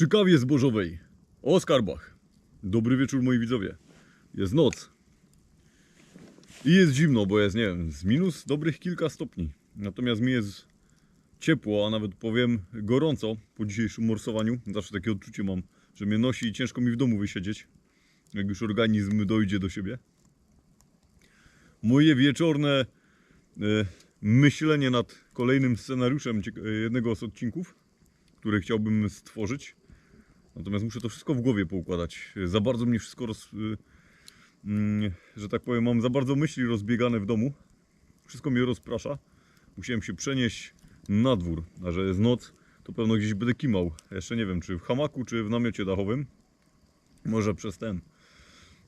Przy kawie zbożowej o skarbach. Dobry wieczór moi widzowie. Jest noc. I jest zimno, bo jest, nie wiem, z minus dobrych kilka stopni. Natomiast mi jest ciepło, a nawet powiem gorąco po dzisiejszym morsowaniu. Zawsze takie odczucie mam, że mnie nosi i ciężko mi w domu wysiedzieć, jak już organizm dojdzie do siebie. Moje wieczorne e, myślenie nad kolejnym scenariuszem cieka- jednego z odcinków, który chciałbym stworzyć. Natomiast muszę to wszystko w głowie poukładać. Za bardzo mnie wszystko roz... y, mm, że tak powiem, mam za bardzo myśli rozbiegane w domu. Wszystko mnie rozprasza. Musiałem się przenieść na dwór, a że jest noc, to pewno gdzieś będę kimał. Jeszcze nie wiem, czy w hamaku, czy w namiocie dachowym. Może przez ten.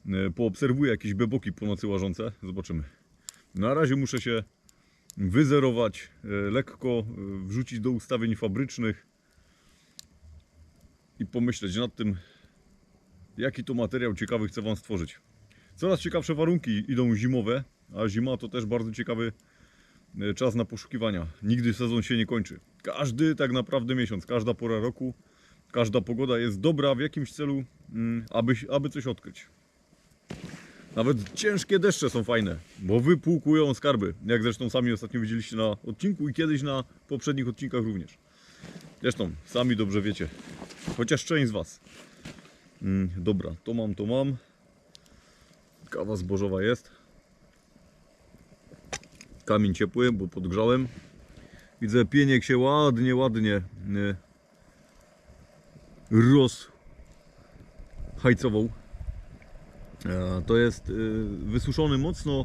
y, Poobserwuję jakieś beboki po nocy łażące. Zobaczymy. Na razie muszę się wyzerować, y, lekko wrzucić do ustawień fabrycznych i pomyśleć nad tym, jaki to materiał ciekawy chcę Wam stworzyć. Coraz ciekawsze warunki idą zimowe, a zima to też bardzo ciekawy e, czas na poszukiwania. Nigdy sezon się nie kończy. Każdy tak naprawdę miesiąc, każda pora roku, każda pogoda jest dobra w jakimś celu, mm, aby, aby coś odkryć. Nawet ciężkie deszcze są fajne, bo wypłukują skarby. Jak zresztą sami ostatnio widzieliście na odcinku i kiedyś na poprzednich odcinkach również. Zresztą, sami dobrze wiecie. Chociaż część z Was. Mm, dobra, to mam, to mam. Kawa zbożowa jest. Kamień ciepły, bo podgrzałem. Widzę, pieniek się ładnie, ładnie y, rozhajcował. To jest y, wysuszony mocno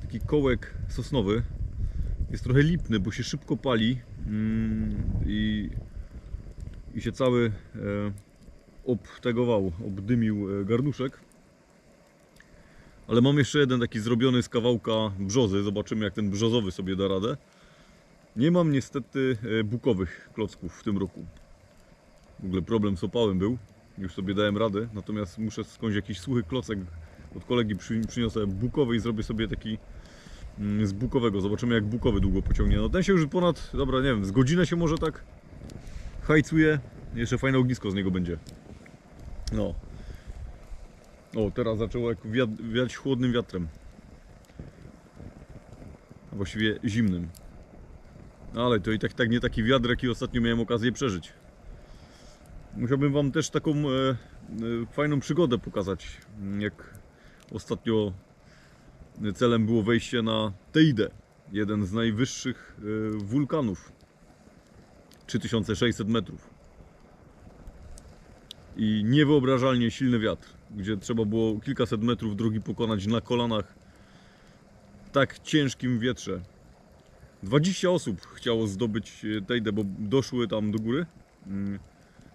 taki kołek sosnowy. Jest trochę lipny, bo się szybko pali i i się cały e, obtegował, obdymił e, garnuszek. Ale mam jeszcze jeden taki zrobiony z kawałka brzozy. Zobaczymy jak ten brzozowy sobie da radę. Nie mam niestety e, bukowych klocków w tym roku. W ogóle problem z opałem był. Już sobie dałem radę. Natomiast muszę skądś jakiś suchy klocek od kolegi przy, przyniosę bukowy i zrobię sobie taki mm, z Bukowego. Zobaczymy jak Bukowy długo pociągnie. No ten się już ponad, dobra nie wiem, z godzinę się może tak hajcuje. Jeszcze fajne ognisko z niego będzie. No. O, teraz zaczęło jak wiat, wiać chłodnym wiatrem. A właściwie zimnym. No ale to i tak, tak nie taki wiatr, jaki ostatnio miałem okazję przeżyć. Musiałbym Wam też taką e, e, fajną przygodę pokazać, jak ostatnio celem było wejście na Teidę, jeden z najwyższych e, wulkanów. 3600 metrów. I niewyobrażalnie silny wiatr, gdzie trzeba było kilkaset metrów drogi pokonać na kolanach tak ciężkim wietrze. 20 osób chciało zdobyć e, Tejdę, bo doszły tam do góry. Mm,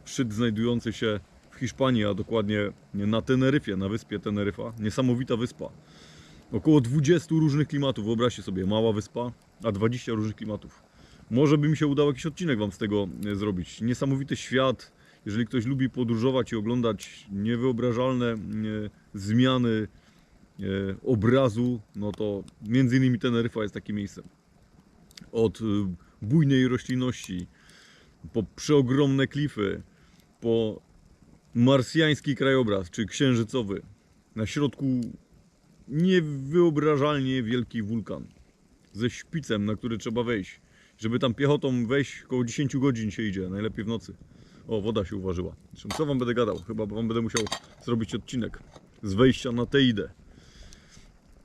Szczyt znajdujący się w Hiszpanii, a dokładnie na Teneryfie, na wyspie Teneryfa. Niesamowita wyspa. Około 20 różnych klimatów, wyobraźcie sobie, mała wyspa, a 20 różnych klimatów. Może by mi się udało jakiś odcinek Wam z tego e, zrobić. Niesamowity świat. Jeżeli ktoś lubi podróżować i oglądać niewyobrażalne e, zmiany e, obrazu, no to między innymi Teneryfa jest takim miejscem. Od bujnej roślinności, po przeogromne klify, po marsjański krajobraz, czy księżycowy. Na środku niewyobrażalnie wielki wulkan ze szpicem, na który trzeba wejść. Żeby tam piechotą wejść, około 10 godzin się idzie, najlepiej w nocy. O, woda się uważyła. Co wam będę gadał? Chyba wam będę musiał zrobić odcinek z wejścia na Teidę.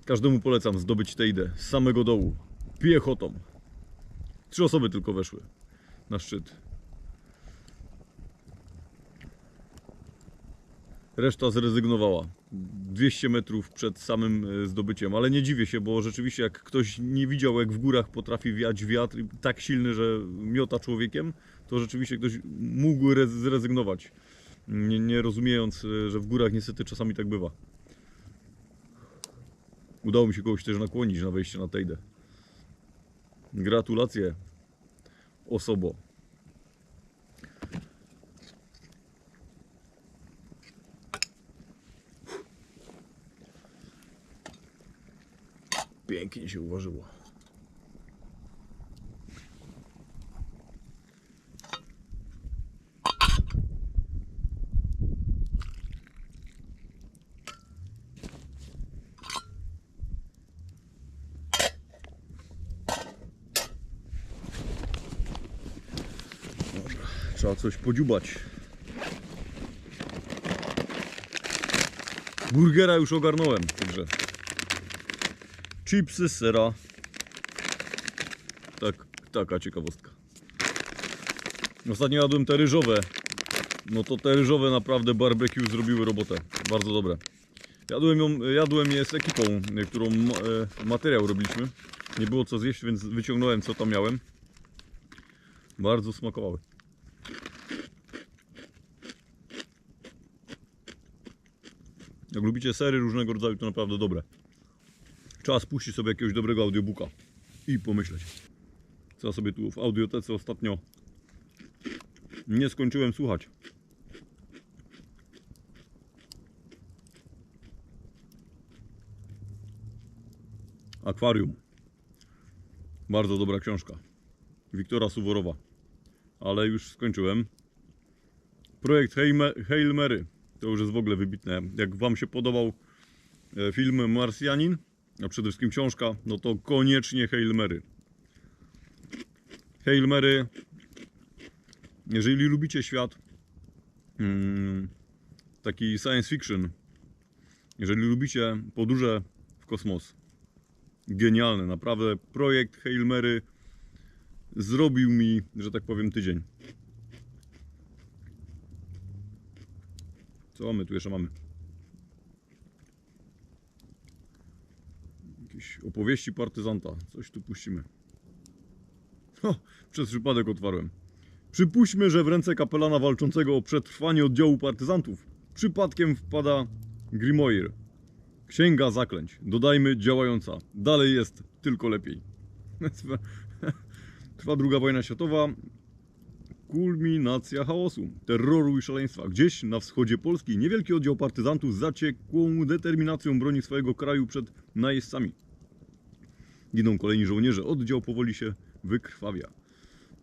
Każdemu polecam zdobyć Teidę z samego dołu, piechotą. Trzy osoby tylko weszły na szczyt. Reszta zrezygnowała. 200 metrów przed samym e, zdobyciem, ale nie dziwię się, bo rzeczywiście jak ktoś nie widział jak w górach potrafi wiać wiatr tak silny, że miota człowiekiem, to rzeczywiście ktoś mógł re- zrezygnować. Nie, nie rozumiejąc, e, że w górach niestety czasami tak bywa. Udało mi się kogoś też nakłonić na wejście na Tejdę. Gratulacje osobo. Pięknie się uważyło. Dobra, trzeba coś podziubać. Burgera już ogarnąłem, także chipsy sera. Tak, taka ciekawostka. Ostatnio jadłem te ryżowe. No to te ryżowe naprawdę barbecue zrobiły robotę. Bardzo dobre. Jadłem, ją, jadłem je z ekipą, którą e, materiał robiliśmy. Nie było co zjeść, więc wyciągnąłem co tam miałem. Bardzo smakowały. Jak lubicie sery różnego rodzaju, to naprawdę dobre. Trzeba spuścić sobie jakiegoś dobrego audiobooka i pomyśleć. Co ja sobie tu w audiotece ostatnio nie skończyłem słuchać. Akwarium. Bardzo dobra książka. Wiktora Suworowa. Ale już skończyłem. Projekt Hail Mary. To już jest w ogóle wybitne. Jak Wam się podobał e, film Marsjanin, a przede wszystkim książka, no to koniecznie Hail Mary. Hail Mary, jeżeli lubicie świat mm, taki science fiction, jeżeli lubicie podróże w kosmos, genialny, naprawdę projekt Hail Mary zrobił mi, że tak powiem, tydzień. Co mamy tu jeszcze mamy? Jakieś opowieści partyzanta. Coś tu puścimy. Przez przypadek otwarłem. Przypuśćmy, że w ręce kapelana walczącego o przetrwanie oddziału partyzantów przypadkiem wpada Grimoire. Księga zaklęć. Dodajmy działająca. Dalej jest tylko lepiej. Trwa druga wojna światowa. Kulminacja chaosu, terroru i szaleństwa. Gdzieś na wschodzie Polski niewielki oddział partyzantów z zaciekłą determinacją broni swojego kraju przed najeźdźcami. Giną kolejni żołnierze, oddział powoli się wykrwawia.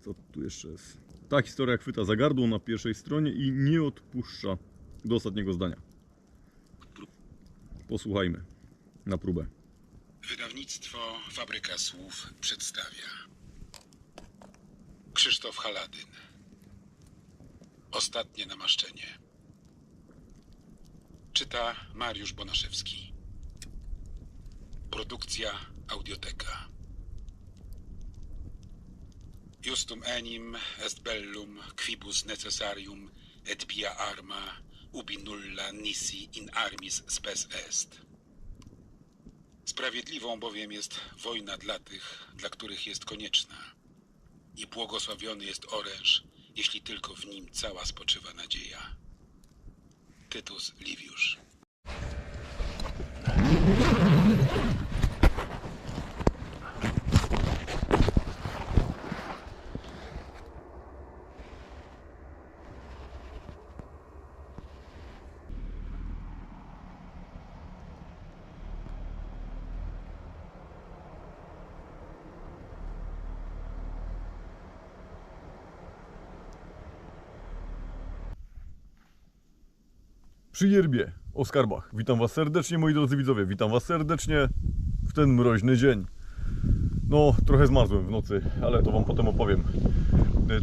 Co tu jeszcze jest? Ta historia chwyta za gardło na pierwszej stronie i nie odpuszcza do ostatniego zdania. Posłuchajmy na próbę. Wydawnictwo Fabryka Słów przedstawia Krzysztof Haladyn Ostatnie namaszczenie Czyta Mariusz Bonaszewski Produkcja Audioteka Justum enim est bellum quibus necessarium et pia arma ubi nulla nisi in armis spes est Sprawiedliwą bowiem jest wojna dla tych, dla których jest konieczna. I błogosławiony jest oręż, jeśli tylko w nim cała spoczywa nadzieja. Tytus Liviusz. Przy Jerbie, o skarbach. Witam Was serdecznie, moi drodzy widzowie. Witam Was serdecznie w ten mroźny dzień. No, trochę zmarzłem w nocy, ale to Wam potem opowiem.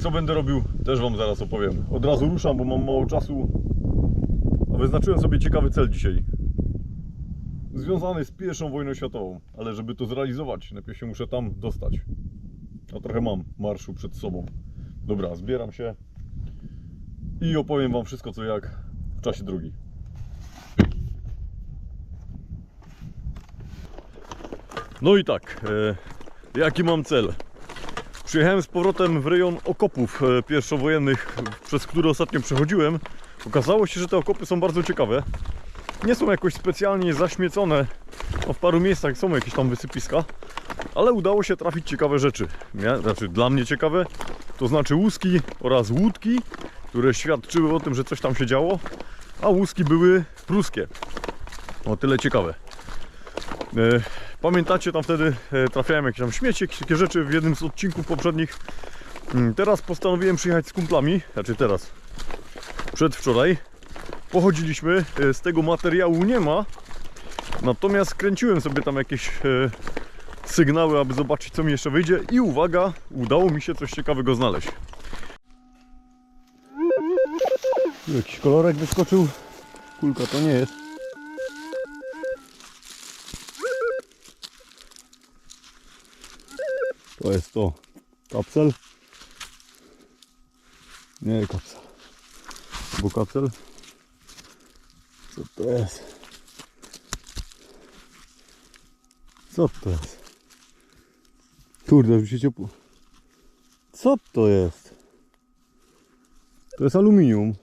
Co będę robił, też Wam zaraz opowiem. Od razu ruszam, bo mam mało czasu. A wyznaczyłem sobie ciekawy cel dzisiaj. Związany z pierwszą wojną światową. Ale żeby to zrealizować, najpierw się muszę tam dostać. A trochę mam marszu przed sobą. Dobra, zbieram się i opowiem Wam wszystko co jak w czasie drugi. No i tak, e, jaki mam cel? Przyjechałem z powrotem w rejon okopów e, pierwszowojennych, przez które ostatnio przechodziłem. Okazało się, że te okopy są bardzo ciekawe. Nie są jakoś specjalnie zaśmiecone. No, w paru miejscach są jakieś tam wysypiska, ale udało się trafić ciekawe rzeczy. Mia- Znaczy dla mnie ciekawe, to znaczy łuski oraz łódki, które świadczyły o tym, że coś tam się działo, a łuski były pruskie. O tyle ciekawe. E, Pamiętacie, tam wtedy e, trafiałem jakieś tam śmieci, jakieś rzeczy w jednym z odcinków poprzednich. Mm, Teraz postanowiłem przyjechać z kumplami, znaczy teraz, przedwczoraj. Pochodziliśmy, e, z tego materiału nie ma, natomiast kręciłem sobie tam jakieś e, sygnały, aby zobaczyć co mi jeszcze wyjdzie i uwaga, udało mi się coś ciekawego znaleźć. Jakiś kolorek wyskoczył. Kulka to nie jest. To jest to. Kapsel. Nie kapsel. Bo kapsel. Co to jest? Co to jest? Kurde, już się ciepło. Co to jest? To jest aluminium.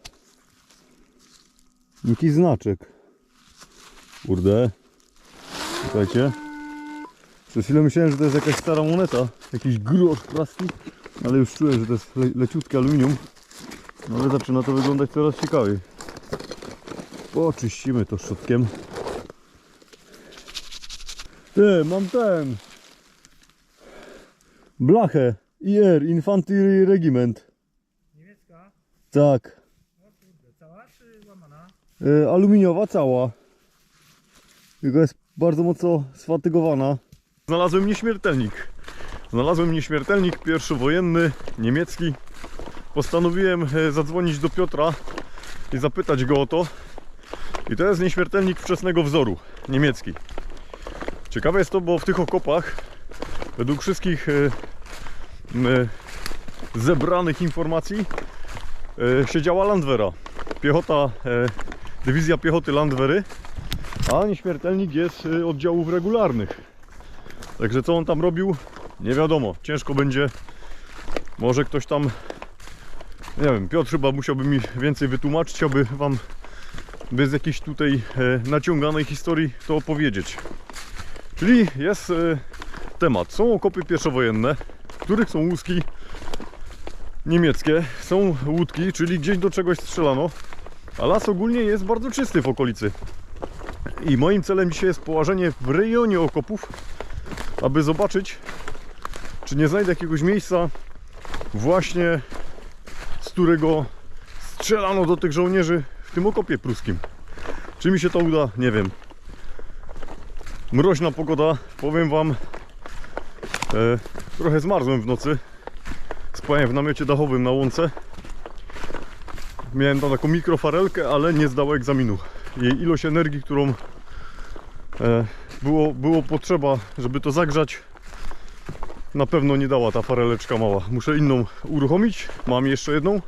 Jakiś znaczek. Kurde. Słuchajcie. Przez chwilę myślałem, że to jest jakaś stara moneta. Jakiś grosz plastik. Ale już czułem, że to jest le leciutkie aluminium. No ale zaczyna to wyglądać coraz ciekawiej. Poczyścimy to szczotkiem. Ty, mam ten. Blachę. IR, Infantry Regiment. Niemiecka? Tak. O kurde, cała czy łamana? E, aluminiowa cała. Tylko jest bardzo mocno sfatygowana. Znalazłem nieśmiertelnik. Znalazłem nieśmiertelnik pierwszowojenny, niemiecki. Postanowiłem e, zadzwonić do Piotra i zapytać go o to. I to jest nieśmiertelnik wczesnego wzoru, niemiecki. Ciekawe jest to, bo w tych okopach, według wszystkich e, e, zebranych informacji, siedziała Landwehra. Piechota Dywizja Piechoty Landwery, a nieśmiertelnik jest oddziałów regularnych. Także co on tam robił, nie wiadomo. Ciężko będzie. Może ktoś tam, nie wiem, Piotr chyba musiałby mi więcej wytłumaczyć, aby wam bez jakiejś tutaj e, naciąganej historii to opowiedzieć. Czyli jest e, temat. Są okopy pierwszowojenne, w których są łuski niemieckie, są łódki, czyli gdzieś do czegoś strzelano. A las ogólnie jest bardzo czysty w okolicy. I moim celem dzisiaj jest położenie w rejonie okopów, aby zobaczyć, czy nie znajdę jakiegoś miejsca właśnie z którego strzelano do tych żołnierzy w tym okopie pruskim. Czy mi się to uda? Nie wiem. Mroźna pogoda, powiem wam. E, trochę zmarzłem w nocy. Spałem w namiocie dachowym na łące. Miałem tam taką mikrofarelkę, ale nie zdało egzaminu. Jej ilość energii, którą e, było, było potrzeba, żeby to zagrzać, na pewno nie dała ta fareleczka mała. Muszę inną uruchomić. Mam jeszcze jedną.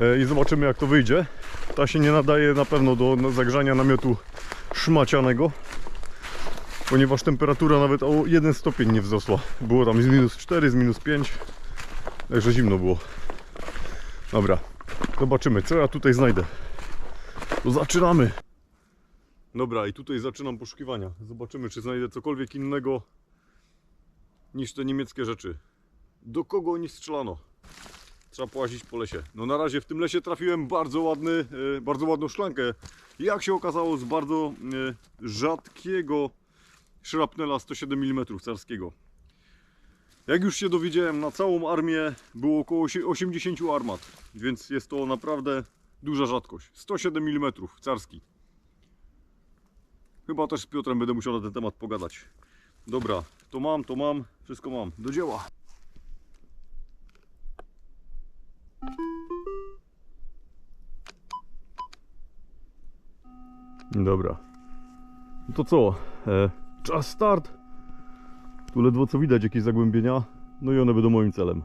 E, I zobaczymy jak to wyjdzie. Ta się nie nadaje na pewno do zagrzania namiotu szmacianego. Ponieważ temperatura nawet o 1 stopień nie wzrosła. Było tam z minus 4, z minus 5. Także zimno było. Dobra, zobaczymy co ja tutaj znajdę. To zaczynamy. Dobra, i tutaj zaczynam poszukiwania. Zobaczymy, czy znajdę cokolwiek innego niż te niemieckie rzeczy. Do kogo oni strzelano? Trzeba połazić po lesie. No na razie w tym lesie trafiłem bardzo ładny, e, bardzo ładną szklankę. Jak się okazało z bardzo e, rzadkiego szrapnela 107 mm carskiego. Jak już się dowiedziałem, na całą armię było około osie- 80 armat, więc jest to naprawdę duża rzadkość. 107 mm carski. Chyba też z Piotrem będę musiał na ten temat pogadać. Dobra, to mam, to mam, wszystko mam. Do dzieła. Dobra. No to co? E, czas start. Tu ledwo co widać jakieś zagłębienia. No i one będą moim celem.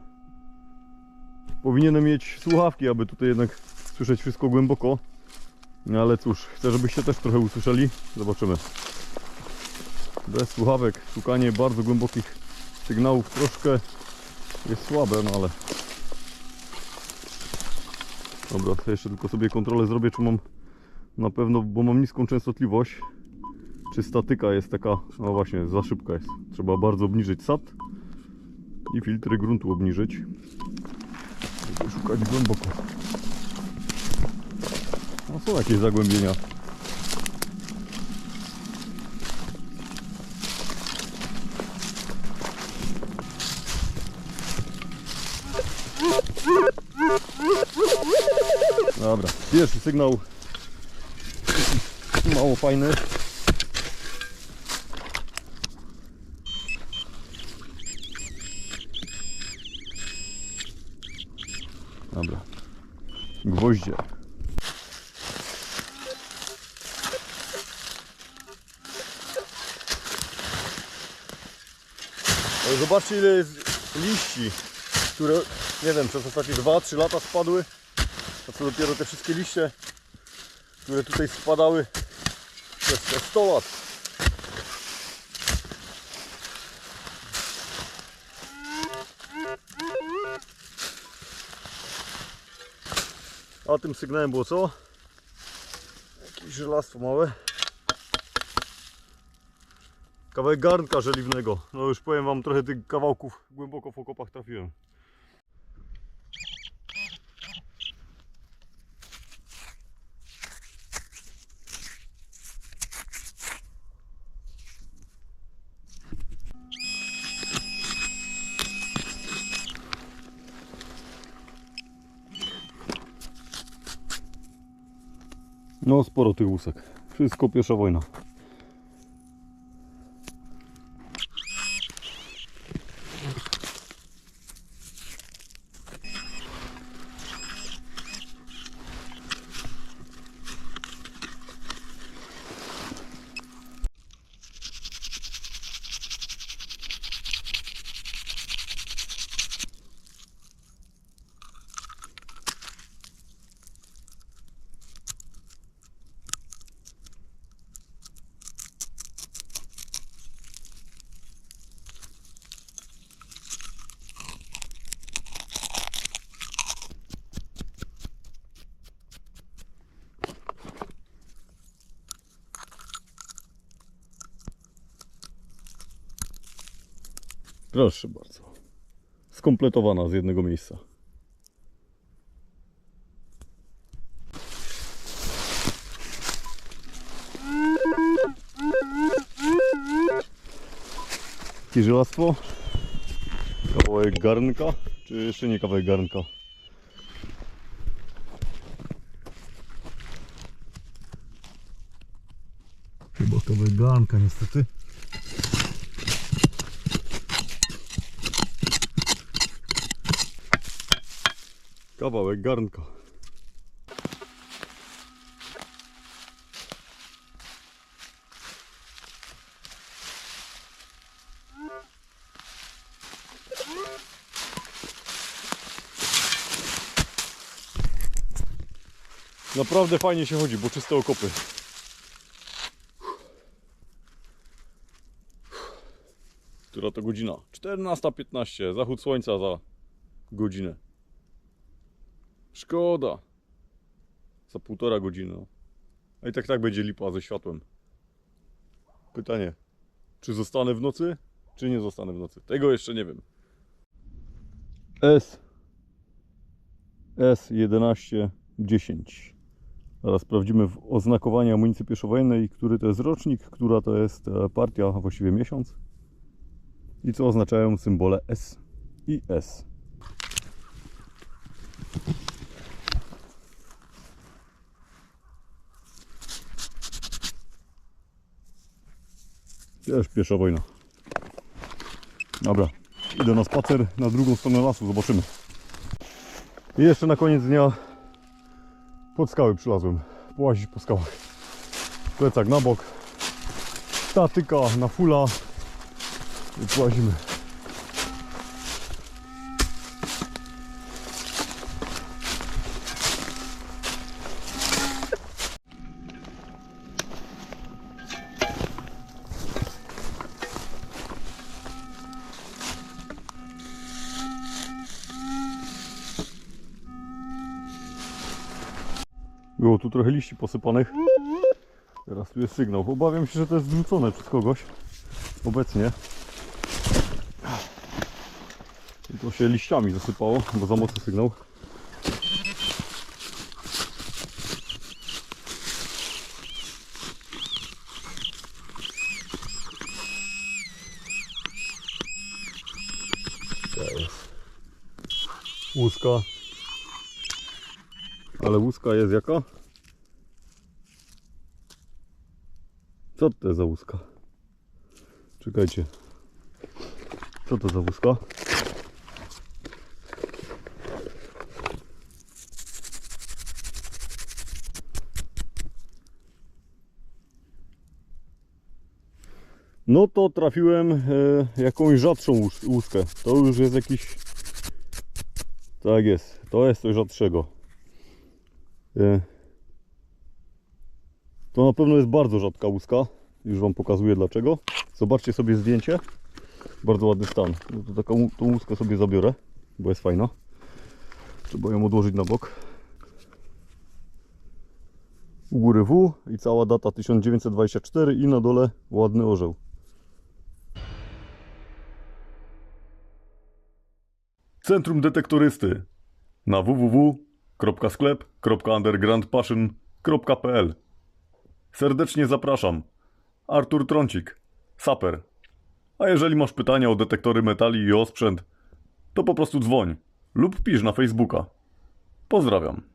Powinienem mieć słuchawki, aby tutaj jednak słyszeć wszystko głęboko. No ale cóż, chcę żebyście też trochę usłyszeli. Zobaczymy. Bez słuchawek szukanie bardzo głębokich sygnałów troszkę jest słabe, no ale... Dobra, jeszcze tylko sobie kontrolę zrobię, czy mam na pewno, bo mam niską częstotliwość. Czy statyka jest taka, no właśnie, za szybka jest. Trzeba bardzo obniżyć SAT i filtry gruntu obniżyć. Szukać głęboko. No są jakieś zagłębienia. Dobra, pierwszy sygnał mało fajny. Dobra. Gwoździe. Zobaczcie ile jest liści, które nie wiem, przez ostatnie 2-3 lata spadły. A co dopiero te wszystkie liście, które tutaj spadały przez te 100 lat. A tym sygnałem było co? Jakieś żelastwo małe. Kawałek garnka żeliwnego. No już powiem wam trochę tych kawałków głęboko w okopach trafiłem. No sporo tych łusek. Wszystko pierwsza wojna. Proszę bardzo. Skompletowana z jednego miejsca. Lekkie żelastwo. Kawałek garnka, czy jeszcze nie kawałek garnka? Chyba kawałek garnka niestety. Kawałek garnka. Naprawdę fajnie się chodzi, bo czyste okopy. Która to godzina? 14.15. Zachód słońca za godzinę. Szkoda. Za półtora godziny. A i tak tak będzie lipa ze światłem. Pytanie. Czy zostanę w nocy, czy nie zostanę w nocy? Tego jeszcze nie wiem. S. S1110. Zaraz sprawdzimy w oznakowanie amunicji pieszowojennej, który to jest rocznik, która to jest e, partia, właściwie miesiąc. I co oznaczają symbole S i S. Też piesza wojna. Dobra, idę na spacer na drugą stronę lasu, zobaczymy. I jeszcze na koniec dnia pod skały przylazłem. Połazić po skałach. Plecak na bok. Statyka na fula. I połazimy. Trochę liści posypanych. Teraz tu jest sygnał. Obawiam się, że to jest zrzucone przez kogoś. Obecnie. I to się liściami zasypało, bo za mocny sygnał. Łuska. Ale łuska jest jaka? Co to za łuska? Czekajcie. Co to za łuska? No to trafiłem e, jakąś rzadszą łus- łuskę. To już jest jakiś... Tak jest. To jest coś rzadszego. E, To na pewno jest bardzo rzadka łuska. Już Wam pokazuję dlaczego. Zobaczcie sobie zdjęcie. Bardzo ładny stan. No to taką tą łuskę sobie zabiorę, bo jest fajna. Trzeba ją odłożyć na bok. U góry W i cała data 1924 i na dole ładny orzeł. Centrum Detektorysty na www.sklep.undergroundpassion.pl Serdecznie zapraszam. Artur Trącik, saper. A jeżeli masz pytania o detektory metali i o sprzęt, to po prostu dzwoń lub pisz na Facebooka. Pozdrawiam.